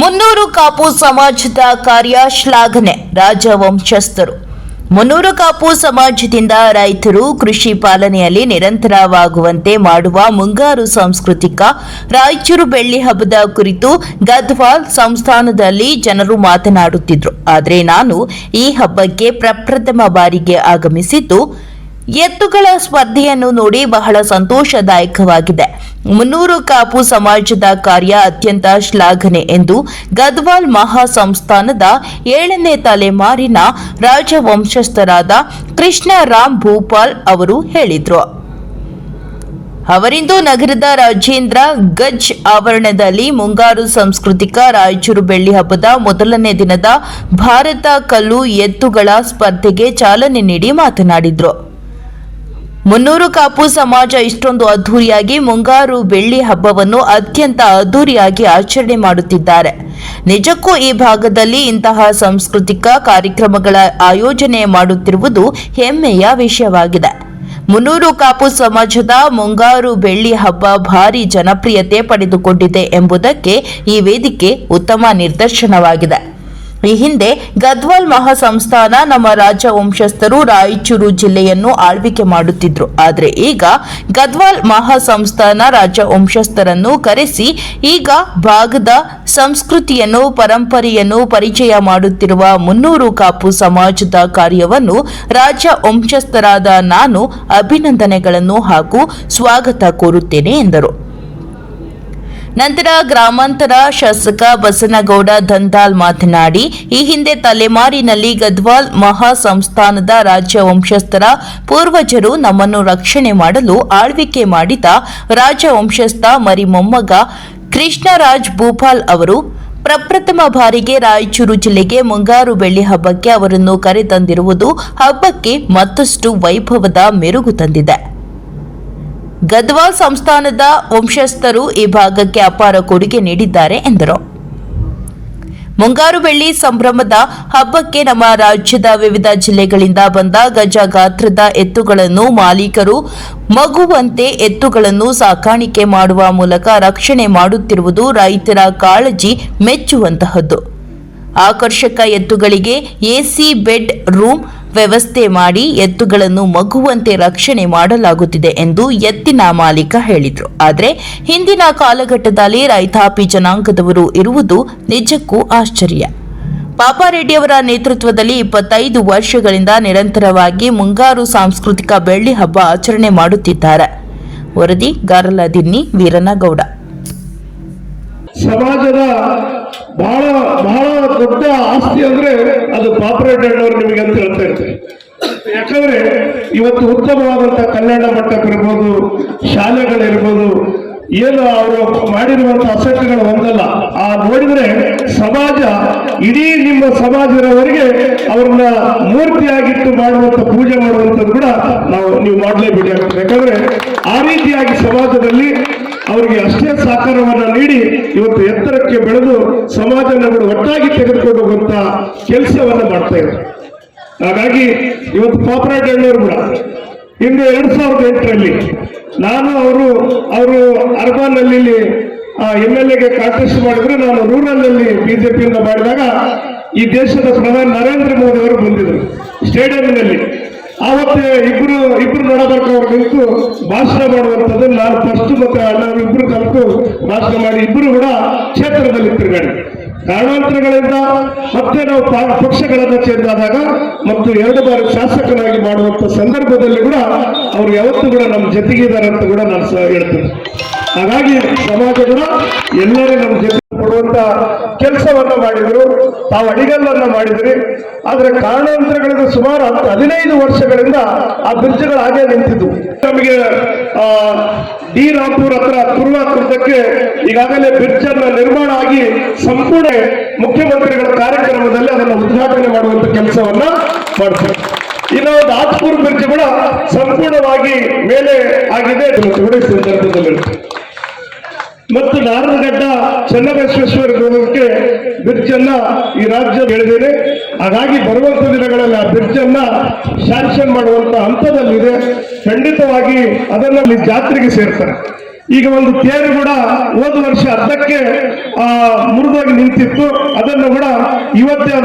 ಮುನ್ನೂರು ಕಾಪು ಸಮಾಜದ ಕಾರ್ಯ ಶ್ಲಾಘನೆ, ರಾಜವಂಶಸ್ಥರು. ಮುನ್ನೂರು ಕಾಪು ಸಮಾಜದಿಂದ ರೈತರು ಕೃಷಿ ಪಾಲನೆಯಲ್ಲಿ ನಿರಂತರವಾಗುವಂತೆ ಮಾಡುವ ಮುಂಗಾರು ಸಾಂಸ್ಕೃತಿಕ ರಾಯಚೂರು ಬೆಳ್ಳಿ ಹಬ್ಬದ ಕುರಿತು ಗದ್ವಾಲ್ ಸಂಸ್ಥಾನದಲ್ಲಿ ಜನರು ಮಾತನಾಡುತ್ತಿದ್ರು. ಆದರೆ ನಾನು ಈ ಹಬ್ಬಕ್ಕೆ ಪ್ರಪ್ರಥಮ ಬಾರಿಗೆ ಆಗಮಿಸಿದ್ದು ಎತ್ತುಗಳ ಸ್ಪರ್ಧೆಯನ್ನು ನೋಡಿ ಬಹಳ ಸಂತೋಷದಾಯಕವಾಗಿದೆ. ಮುನ್ನೂರು ಕಾಪು ಸಮಾಜದ ಕಾರ್ಯ ಅತ್ಯಂತ ಶ್ಲಾಘನೆ ಎಂದು ಗದ್ವಾಲ್ ಮಹಾ ಸಂಸ್ಥಾನದ ಏಳನೇ ತಲೆಮಾರಿನ ರಾಜವಂಶಸ್ಥರಾದ ಕೃಷ್ಣ ರಾಮ್ ಭೂಪಾಲ್ ಅವರು ಹೇಳಿದರು. ಅವರಿಂದು ನಗರದ ರಾಜೇಂದ್ರ ಗಜ್ ಆವರಣದಲ್ಲಿ ಮುಂಗಾರು ಸಾಂಸ್ಕೃತಿಕ ರಾಯಚೂರು ಬೆಳ್ಳಿ ಹಬ್ಬದ ಮೊದಲನೇ ದಿನದ ಭಾರತ ಕಲ್ಲು ಎತ್ತುಗಳ ಸ್ಪರ್ಧೆಗೆ ಚಾಲನೆ ನೀಡಿ ಮಾತನಾಡಿದರು. ಮುನ್ನೂರು ಕಾಪು ಸಮಾಜ ಇಷ್ಟೊಂದು ಅದ್ದೂರಿಯಾಗಿ ಮುಂಗಾರು ಬೆಳ್ಳಿ ಹಬ್ಬವನ್ನು ಅತ್ಯಂತ ಅದ್ಧೂರಿಯಾಗಿ ಆಚರಣೆ ಮಾಡುತ್ತಿದ್ದಾರೆ. ನಿಜಕ್ಕೂ ಈ ಭಾಗದಲ್ಲಿ ಇಂತಹ ಸಾಂಸ್ಕೃತಿಕ ಕಾರ್ಯಕ್ರಮಗಳ ಆಯೋಜನೆ ಮಾಡುತ್ತಿರುವುದು ಹೆಮ್ಮೆಯ ವಿಷಯವಾಗಿದೆ. ಮುನ್ನೂರು ಕಾಪು ಸಮಾಜದ ಮುಂಗಾರು ಬೆಳ್ಳಿ ಹಬ್ಬ ಭಾರಿ ಜನಪ್ರಿಯತೆ ಪಡೆದುಕೊಂಡಿದೆ ಎಂಬುದಕ್ಕೆ ಈ ವೇದಿಕೆ ಉತ್ತಮ ನಿದರ್ಶನವಾಗಿದೆ. ಈ ಹಿಂದೆ ಗದ್ವಾಲ್ ಮಹಾಸಂಸ್ಥಾನ ನಮ್ಮ ರಾಜವಂಶಸ್ಥರು ರಾಯಚೂರು ಜಿಲ್ಲೆಯನ್ನು ಆಳ್ವಿಕೆ ಮಾಡುತ್ತಿದ್ರು. ಆದರೆ ಈಗ ಗದ್ವಾಲ್ ಮಹಾಸಂಸ್ಥಾನ ರಾಜವಂಶಸ್ಥರನ್ನು ಕರೆಸಿ ಈಗ ಭಾಗದ ಸಂಸ್ಕೃತಿಯನ್ನು, ಪರಂಪರೆಯನ್ನು ಪರಿಚಯ ಮಾಡುತ್ತಿರುವ ಮುನ್ನೂರು ಕಾಪು ಸಮಾಜದ ಕಾರ್ಯವನ್ನು ರಾಜ ವಂಶಸ್ಥರಾದ ನಾನು ಅಭಿನಂದನೆಗಳನ್ನು ಹಾಗೂ ಸ್ವಾಗತ ಕೋರುತ್ತೇನೆ ಎಂದರು. ನಂತರ ಗ್ರಾಮಾಂತರ ಶಾಸಕ ಬಸನಗೌಡ ದಂದಾಲ್ ಮಾತನಾಡಿ, ಈ ಹಿಂದೆ ತಲೆಮಾರಿನಲ್ಲಿ ಗದ್ವಾಲ್ ಮಹಾ ಸಂಸ್ಥಾನದ ರಾಜ್ಯ ವಂಶಸ್ಥರ ಪೂರ್ವಜರು ನಮ್ಮನ್ನು ರಕ್ಷಣೆ ಮಾಡಲು ಆಳ್ವಿಕೆ ಮಾಡಿದ ರಾಜವಂಶಸ್ಥ ಮರಿ ಮೊಮ್ಮಗ ಕೃಷ್ಣರಾಜ್ ಭೂಪಾಲ್ ಅವರು, ಪ್ರಪ್ರಥಮ ಬಾರಿಗೆ ರಾಯಚೂರು ಜಿಲ್ಲೆಗೆ ಮುಂಗಾರು ಬೆಳ್ಳಿ ಹಬ್ಬಕ್ಕೆ ಅವರನ್ನು ಕರೆತಂದಿರುವುದು ಹಬ್ಬಕ್ಕೆ ಮತ್ತಷ್ಟು ವೈಭವದ ಮೆರುಗು ತಂದಿದೆ. ಗದ್ವಾಲ್ ಸಂಸ್ಥಾನದ ವಂಶಸ್ಥರು ಈ ಭಾಗಕ್ಕೆ ಅಪಾರ ಕೊಡುಗೆ ನೀಡಿದ್ದಾರೆ ಎಂದರು. ಮುಂಗಾರು ಬೆಳ್ಳಿ ಸಂಭ್ರಮದ ಹಬ್ಬಕ್ಕೆ ನಮ್ಮ ರಾಜ್ಯದ ವಿವಿಧ ಜಿಲ್ಲೆಗಳಿಂದ ಬಂದ ಗಜ ಗಾತ್ರದ ಎತ್ತುಗಳನ್ನು ಮಾಲೀಕರು ಮಗುವಂತೆ ಎತ್ತುಗಳನ್ನು ಸಾಕಾಣಿಕೆ ಮಾಡುವ ಮೂಲಕ ರಕ್ಷಣೆ ಮಾಡುತ್ತಿರುವುದು ರೈತರ ಕಾಳಜಿ ಮೆಚ್ಚುವಂತಹದ್ದು. ಆಕರ್ಷಕ ಎತ್ತುಗಳಿಗೆ ಎಸಿ ಬೆಡ್ ರೂಮ್ ವ್ಯವಸ್ಥೆ ಮಾಡಿ ಎತ್ತುಗಳನ್ನು ಮಗುವಂತೆ ರಕ್ಷಣೆ ಮಾಡಲಾಗುತ್ತಿದೆ ಎಂದು ಎತ್ತಿನ ಮಾಲೀಕ ಹೇಳಿದರು. ಆದರೆ ಹಿಂದಿನ ಕಾಲಘಟ್ಟದಲ್ಲಿ ರೈತಾಪಿ ಜನಾಂಗದವರು ಇರುವುದು ನಿಜಕ್ಕೂ ಆಶ್ಚರ್ಯ. ಪಾಪಾರೆಡ್ಡಿಯವರ ನೇತೃತ್ವದಲ್ಲಿ ಇಪ್ಪತ್ತೈದು ವರ್ಷಗಳಿಂದ ನಿರಂತರವಾಗಿ ಮುಂಗಾರು ಸಾಂಸ್ಕೃತಿಕ ಬೆಳ್ಳಿ ಹಬ್ಬ ಆಚರಣೆ ಮಾಡುತ್ತಿದ್ದಾರೆ. ವರದಿ ಗಾರಲದಿನ್ನಿ ವೀರನಗೌಡ. ಸಮಾಜದ ಬಹಳ ಬಹಳ ದೊಡ್ಡ ಆಸ್ತಿ ಅಂದ್ರೆ ಅದು ಪಾಪರೇಟ್ ಅವರು ನಿಮಗೆ ಅಂತ ಹೇಳ್ತಾ ಯಾಕಂದ್ರೆ ಇವತ್ತು ಉತ್ತಮವಾದಂತಹ ಕಲ್ಯಾಣ ಮಂಟಪ ಇರ್ಬೋದು, ಶಾಲೆಗಳಿರ್ಬೋದು, ಏನು ಅವರು ಮಾಡಿರುವಂತಹ ಅಸಕ್ತಿಗಳು ಒಂದಲ್ಲ, ಆ ನೋಡಿದ್ರೆ ಸಮಾಜ, ಇಡೀ ನಿಮ್ಮ ಸಮಾಜದವರಿಗೆ ಅವ್ರನ್ನ ಮೂರ್ತಿಯಾಗಿಟ್ಟು ಮಾಡುವಂತ ಪೂಜೆ ಮಾಡುವಂಥದ್ದು ಕೂಡ ನಾವು ನೀವು ಮಾಡಲೇಬೇಕಾಗ್ತದೆ ಯಾಕಂದ್ರೆ ಆ ರೀತಿಯಾಗಿ ಸಮಾಜದಲ್ಲಿ ಅವರಿಗೆ ಅಷ್ಟೇ ಸಹಕಾರವನ್ನ ನೀಡಿ ಇವತ್ತು ಎತ್ತರಕ್ಕೆ ಬೆಳೆದು ಸಮಾಜವನ್ನು ಒಟ್ಟಾಗಿ ತೆಗೆದುಕೊಂಡು ಹೋಗುವಂತ ಕೆಲಸವನ್ನ ಮಾಡ್ತಾ ಇದ್ದಾರೆ. ಹಾಗಾಗಿ ಇವತ್ತು ಕೋಪರೇಟರ್ ಅಣ್ಣವರು ಕೂಡ ಇಂದು ಎರಡ್ ಸಾವಿರದ ಎಂಟರಲ್ಲಿ ನಾನು ಅವರು ಅವರು ಅರ್ಬನ್ ಅಲ್ಲಿ ಎಂ ಎಲ್ ಎಗೆ ಕಾಂಟೆಸ್ಟ್ ಮಾಡಿದ್ರೆ. ನಾನು ರೂರಲ್ ಅಲ್ಲಿ ಬಿಜೆಪಿಯಿಂದ ಮಾಡಿದಾಗ ಈ ದೇಶದ ಪ್ರಧಾನಿ ನರೇಂದ್ರ ಮೋದಿ ಅವರು ಬಂದಿದ್ರು ಸ್ಟೇಡಿಯಂನಲ್ಲಿ. ಆವತ್ತೇ ಇಬ್ರು ಇಬ್ರು ನೋಡೋದಕ್ಕೆ ಅವ್ರು ನಿಂತು ಭಾಷಣ ಮಾಡುವಂಥದ್ದು ನಾನು ಫಸ್ಟ್ ಮತ್ತೆ ಕಲಿತು ಭಾಷಣ ಮಾಡಿ ಇಬ್ಬರು ಕೂಡ ಕ್ಷೇತ್ರದಲ್ಲಿ ತಿರುಗಾಡಿ. ಕಾರಣಾಂತರಗಳಿಂದ ಮತ್ತೆ ನಾವು ಪಕ್ಷಗಳನ್ನು ಚೇಂಜ್ ಮತ್ತು ಎರಡು ಬಾರಿ ಶಾಸಕನಾಗಿ ಮಾಡುವಂತ ಸಂದರ್ಭದಲ್ಲಿ ಕೂಡ ಅವ್ರು ಯಾವತ್ತೂ ಕೂಡ ನಮ್ಮ ಜೊತೆಗಿದ್ದಾರೆ ಅಂತ ಕೂಡ ನಾನು ಹೇಳ್ತೇನೆ. ಹಾಗಾಗಿ ಸಮಾಜ ಕೂಡ ಎಲ್ಲರೂ ನಮ್ಮ ಜೊತೆ ಕೊಡುವಂತ ಕೆಲಸವನ್ನ ಮಾಡಿದರು. ತಾವು ಅಡಿಗಲ್ಲನ್ನ ಮಾಡಿದ್ರಿ. ಆದ್ರೆ ಕಾರಣಾಂತರಗಳಿಂದ ಸುಮಾರು ಹದಿನೈದು ವರ್ಷಗಳಿಂದ ಆ ಬ್ರಿಡ್ಜ್ಗಳು ಹಾಗೆ ನಿಂತಿದ್ವು. ನಮಗೆ ಆ, ಡಿ ರಾಂಪುರ್ ಹತ್ರ ತುರ್ವಾ ಕೃತಕ್ಕೆ ಈಗಾಗಲೇ ಬ್ರಿಡ್ಜ್ ಅನ್ನ ನಿರ್ಮಾಣ ಆಗಿ ಸಂಪೂರ್ಣ ಮುಖ್ಯಮಂತ್ರಿಗಳ ಕಾರ್ಯಕ್ರಮದಲ್ಲಿ ಅದನ್ನು ಉದ್ಘಾಟನೆ ಮಾಡುವಂತ ಕೆಲಸವನ್ನ ಮಾಡ್ತಾರೆ ಇನ್ನು ಒಂದು ಆತ್ಪುರ್ ಬ್ರಿಡ್ಜ್ ಕೂಡ ಸಂಪೂರ್ಣವಾಗಿ ಮೇಲೆ ಆಗಿದೆ ಸಂದರ್ಭದಲ್ಲಿರುತ್ತೆ. ಮತ್ತು ನಾರನಗಡ್ಡ ಚನ್ನಬಸವೇಶ್ವರ ಹೋಗೋದಕ್ಕೆ ಬ್ರಿಡ್ಜನ್ನ ಈ ರಾಜ್ಯ ಹೇಳಿದ್ದೇನೆ. ಹಾಗಾಗಿ ಬರುವಂತ ದಿನಗಳಲ್ಲಿ ಆ ಬ್ರಿಡ್ಜನ್ನ ಶಾಂಕ್ಷನ್ ಮಾಡುವಂತ ಹಂತದಲ್ಲಿದೆ. ಖಂಡಿತವಾಗಿ ಅದನ್ನು ಜಾತ್ರೆಗೆ ಸೇರ್ತಾರೆ. ಈಗ ಒಂದು ತೇರು ಕೂಡ ಹೋದ ವರ್ಷ ಅರ್ಧಕ್ಕೆ, ಆ, ಮುರಿದೋಗಿ ನಿಂತಿತ್ತು. ಅದನ್ನು ಕೂಡ ಇವತ್ತೇ